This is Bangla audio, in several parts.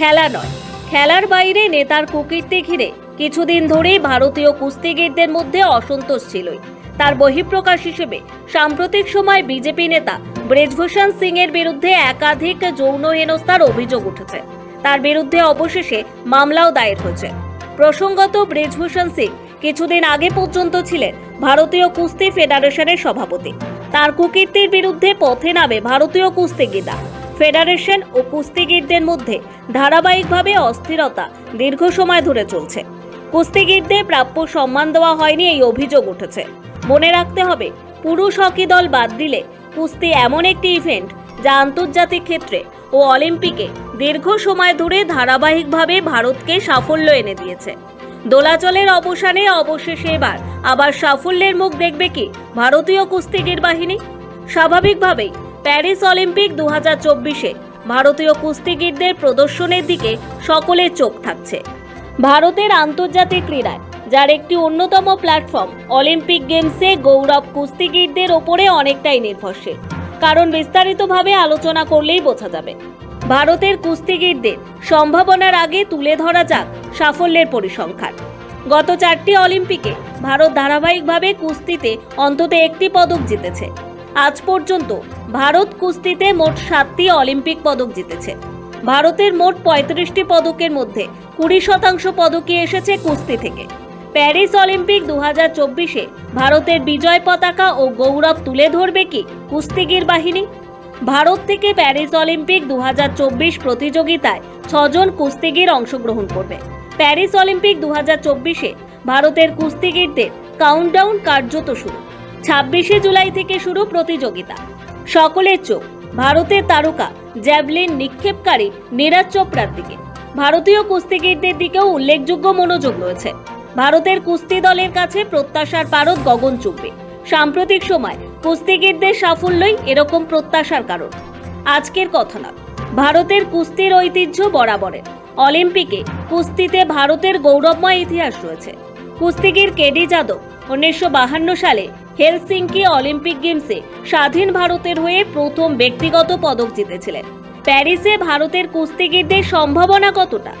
খেলা নয়। খেলার বাইরে নেতার কুকীর্তি ঘিরে কিছুদিন ধরেই ভারতীয় কুস্তিগীরদের মধ্যে অসন্তোষ ছিলই। তার বহিঃপ্রকাশ হিসেবে সাম্প্রতিক সময় বিজেপি নেতা ব্রেজভূষণ সিং এর বিরুদ্ধে একাধিক যৌন হেনস্থার অভিযোগ উঠেছে। তার বিরুদ্ধে অবশেষে মামলাও দায়ের হয়েছে। প্রসঙ্গত ব্রেজভূষণ সিং কিছুদিন আগে পর্যন্ত ছিলেন ভারতীয় কুস্তি ফেডারেশনের সভাপতি। তার কুকীর্তির বিরুদ্ধে পথে নামে ভারতীয় কুস্তিগিরা ফেডারেশন ও কুস্তিগিরদের মধ্যে ধারাবাহিকভাবে অস্থিরতা দীর্ঘ সময় ধরে চলছে। কুস্তিগিরদের প্রাপ্য সম্মান দেওয়া হয়নি এই অভিযোগ উঠেছে। মনে রাখতে হবে, পুরুষ হকি দল বাদ দিলে কুস্তি এমন একটি ইভেন্ট যা আন্তর্জাতিক ক্ষেত্রে ও অলিম্পিকে দীর্ঘ সময় ধরে ধারাবাহিকভাবে ভারতকে সাফল্য এনে দিয়েছে। দোলাচলের অবসানে অবশেষে এবার আবার সাফল্যের মুখ দেখবে কি ভারতীয় কুস্তিগির বাহিনী? স্বাভাবিকভাবেই প্যারিস অলিম্পিক দু হাজার চব্বিশে ভারতীয় কুস্তিগিরদের প্রদর্শনের দিকে সকলের চোখ থাকছে। ভারতের আন্তর্জাতিক ক্রীড়ায়, যার একটি অন্যতম প্ল্যাটফর্ম, অলিম্পিক গেমসে গৌরব কুস্তিগিরদের ওপরে অনেকটাই নির্ভরশীল। কারণ বিস্তারিতভাবে আলোচনা করলেই বোঝা যাবে। ভারতের কুস্তিগিরদের সম্ভাবনার আগে তুলে ধরা যাক সাফল্যের পরিসংখ্যান। গত চারটি অলিম্পিকে ভারত ধারাবাহিকভাবে কুস্তিতে অন্তত একটি পদক জিতেছে। আজ পর্যন্ত ভারত কুস্তিতে মোট সাতটি অলিম্পিক পদক জিতেছে। ভারতের মোট পঁয়ত্রিশটি পদকের মধ্যে কুড়ি শতাংশ পদকই এসেছে কুস্তি থেকে। প্যারিস অলিম্পিক দু হাজার চব্বিশে ভারতের বিজয় পতাকা ও গৌরব তুলে ধরবে কি কুস্তিগির বাহিনী? ভারত থেকে প্যারিস অলিম্পিক দু হাজার চব্বিশ প্রতিযোগিতায় ছজন কুস্তিগির অংশগ্রহণ করবে। প্যারিস অলিম্পিক দু হাজার চব্বিশে ভারতের কুস্তিগিরদের কাউন্টডাউন কার্যত শুরু। ছাব্বিশে জুলাই থেকে শুরু প্রতিযোগিতা। সকলের চোখ, ভারতের তারকা জ্যাভলিন নিক্ষেপকারী নীরাজ চোপড়ার দিকে। ভারতীয় কুস্তিগিরদের দিকেও উল্লেখযোগ্য মনোযোগ রয়েছে। ভারতের কুস্তি দলের কাছে প্রত্যাশার পারদ গগন চুকবে সাম্প্রতিক সময় কুস্তিগিরদের সাফল্যই এরকম প্রত্যাশার কারণ। আজকের কথা না ভারতের কুস্তির ঐতিহ্য বরাবরের অলিম্পিকে কুস্তিতে ভারতের গৌরবময় ইতিহাস রয়েছে। কুস্তিগির কেডি যাদব উনিশশো সালে হেলসিঙ্কি অলিম্পিক গেমসে স্বাধীন ভারতের হয়ে প্রথম ব্যক্তিগত পদক জিতেছিলেন। প্যারিসে ভারতের কুস্তিগিরদের সম্ভাবনা কতটা?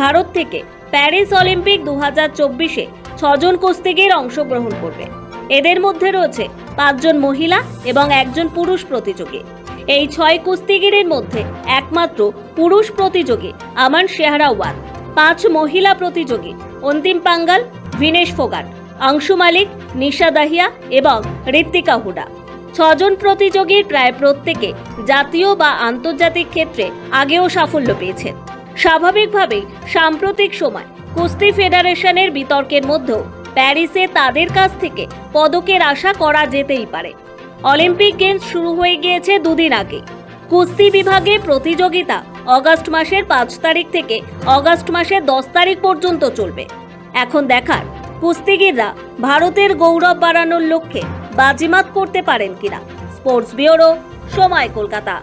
ভারত থেকে প্যারিস অলিম্পিক দু হাজার চব্বিশে ছজন কুস্তিগির অংশগ্রহণ করবে। এদের মধ্যে রয়েছে পাঁচজন মহিলা এবং একজন পুরুষ প্রতিযোগী। এই ছয় কুস্তিগিরের মধ্যে একমাত্র পুরুষ প্রতিযোগী আমান শেহরাওয়াত, পাঁচ মহিলা প্রতিযোগী অন্তিম পাঙ্গাল ভিনেশ ফোগাট। অংশু মালিক, নিশা দাহিয়া এবং ঋত্বিকা হুডা। ছজন প্রতিযোগীর প্রায় প্রত্যেকে জাতীয় বা আন্তর্জাতিক ক্ষেত্রে আগেও সাফল্য পেয়েছেন। স্বাভাবিকভাবেই সাম্প্রতিক সময় কুস্তি ফেডারেশনের বিতর্কের মধ্যেও প্যারিসে তাদের কাছ থেকে পদকের আশা করা যেতেই পারে। অলিম্পিক গেমস শুরু হয়ে গিয়েছে দুদিন আগে। কুস্তি বিভাগে প্রতিযোগিতা অগাস্ট মাসের পাঁচ তারিখ থেকে অগাস্ট মাসের দশ তারিখ পর্যন্ত চলবে। এখন দেখার কুস্তিগিররা ভারতের গৌরব বাড়ানোর লক্ষ্যে বাজিমাত করতে পারেন কিনা? স্পোর্টস ব্যুরো সময় কলকাতা।